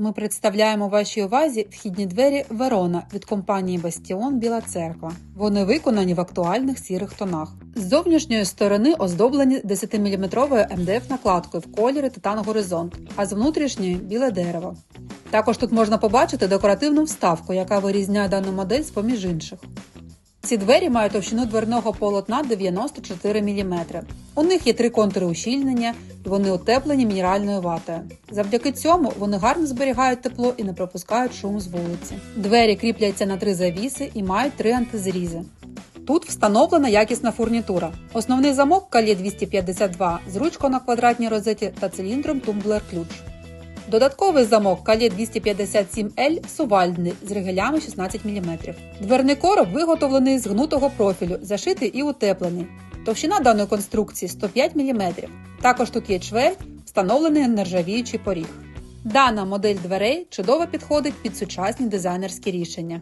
Ми представляємо вашій увазі вхідні двері Верона від компанії Бастіон Біла Церква. Вони виконані в актуальних сірих тонах. З зовнішньої сторони оздоблені 10-мм МДФ накладкою в кольорі Титан Горизонт, а з внутрішньої біле дерево. Також тут можна побачити декоративну вставку, яка вирізняє дану модель з поміж інших. Ці двері мають товщину дверного полотна 94 мм. У них є три контури ущільнення і вони утеплені мінеральною ватою. Завдяки цьому вони гарно зберігають тепло і не пропускають шум з вулиці. Двері кріпляться на три завіси і мають три антизрізи. Тут встановлена якісна фурнітура. Основний замок калє 252 з ручкою на квадратній розеті та циліндром тумблер ключ. Додатковий замок калє 257L сувальдний з ригелями 16 мм. Дверний короб виготовлений з гнутого профілю, зашитий і утеплений. Товщина даної конструкції 105 мм. Також тут є чверть, встановлений нержавіючий поріг. Дана модель дверей чудово підходить під сучасні дизайнерські рішення.